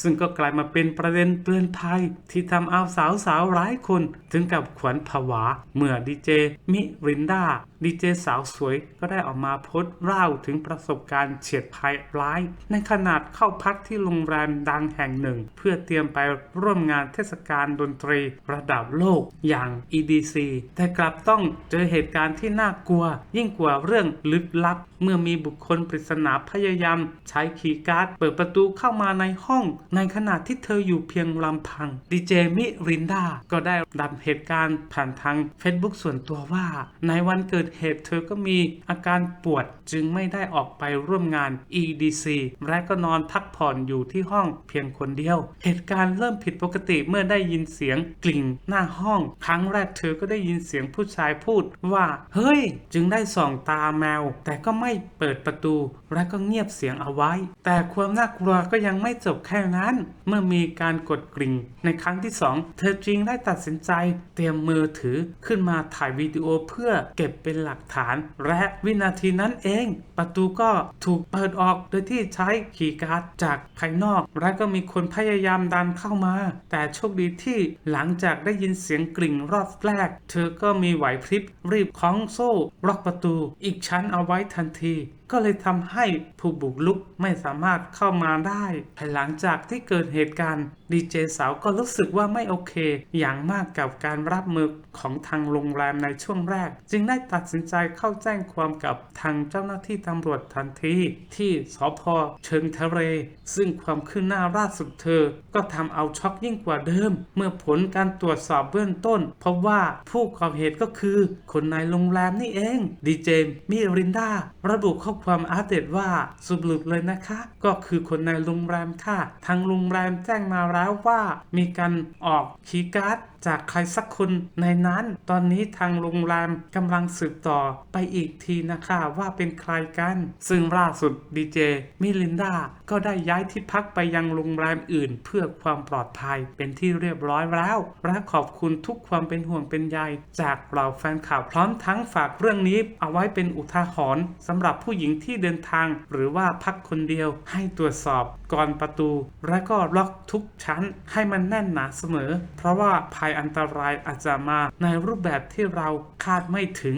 ซึ่งก็กลายมาเป็นประเด็นเตือนภัยที่ทำเอาสาวสาวๆหลายคน ถึงกับขวัญผวา เมื่อดีเจมิรินดา ดีเจสาวสวยก็ได้ออกมาโพสต์เล่าถึงประสบการณ์เฉียดภัยร้าย ในขนาดเข้าพักที่โรงแรมดังแห่งหนึ่ง เพื่อเตรียมไปร่วมงานเทศกาลดนตรีระดับโลกอย่าง EDC แต่กลับต้องเจอเหตุการณ์ที่น่ากลัว ยิ่งกว่าเรื่องลึกลับ เมื่อมีบุคคลปริศนาพยายาม ใช้คีย์การ์ดเปิดประตูเข้ามาในห้อง ในขณะที่เธออยู่เพียงลำพังดีเจมิรินดาก็ได้ดับเหตุการณ์ผ่านทาง Facebook ส่วนตัวว่าในวันเกิดเหตุเธอก็มีอาการปวดจึงไม่ได้ออกไปร่วมงาน EDC และก็นอนพักผ่อนอยู่ที่ห้องเพียงคนเดียว เหตุการณ์เริ่มผิดปกติเมื่อได้ยินเสียงกลิ่งหน้าห้อง ครั้งแรกเธอก็ได้ยินเสียงผู้ชายพูดว่า เฮ้ย จึงได้ส่องตาแมว แต่ก็ไม่เปิดประตู และก็เงียบเสียงเอาไว้ แต่ความน่ากลัวก็ยังไม่จบแค่นั้น เมื่อมีการกดกริ่ง ในครั้งที่สองเธอจริงได้ตัดสินใจ เตรียมมือถือขึ้นมาถ่ายวิดีโอเพื่อเก็บเป็นหลักฐาน และวินาทีนั้นเอง ประตูก็ถูกเปิดออกโดยที่ใช้ขีย์การ์ดจากภายนอก และก็มีคนพยายามดันเข้ามา แต่โชคดีที่หลังจากได้ยินเสียงกริ่งรอบแรก เธอก็มีไหวพริบรีบคล้องโซ่ล็อกประตู อีกชั้นเอาไว้ทันที ก็เลยทำให้ผู้บุกลุกไม่สามารถเข้ามาได้ภายหลังจากที่เกิดเหตุการณ์ดีเจสาวก็รู้สึกว่าไม่โอเค อย่างมากกับการรับมือของทางโรงแรมในช่วงแรก จึงได้ตัดสินใจเข้าแจ้งความกับทางเจ้าหน้าที่ตำรวจทันที ที่สพเชิงทะเลซึ่งความคืบหน้าล่าสุดเธอ ก็ทำเอาช็อกยิ่งกว่าเดิม เมื่อผลการตรวจสอบเบื้องต้นพบว่าผู้ก่อเหตุก็คือคนในโรงแรมนี่เองดีเจมิรินดาระบุข้อความอัปเดตว่าสุบลุบเลยนะคะ ก็คือคนในโรงแรมค่ะ ทางโรงแรมแจ้งมาแล้วว่า มีการออกคีย์การ์ด จากใครสักคนในนั้น ตอนนี้ทางโรงแรมกำลังสืบต่อไปอีกทีนะคะว่าเป็นใครกัน ซึ่งล่าสุดดีเจมิลินดาก็ได้ย้ายที่พักไปยังโรงแรมอื่น เพื่อความปลอดภัยเป็นที่เรียบร้อยแล้ว และขอบคุณทุกความเป็นห่วงเป็นใยจากเหล่าแฟนข่าวพร้อมทั้งฝากเรื่องนี้ เอาไว้เป็นอุทาหรณ์สำหรับผู้หญิงที่เดินทาง หรือว่าพักคนเดียวให้ตรวจสอบก่อนประตู และก็ล็อกทุกชั้นให้มันแน่นหนาเสมอ เพราะว่าภัยอันตรายอาจจะมาในรูปแบบที่เราคาดไม่ถึง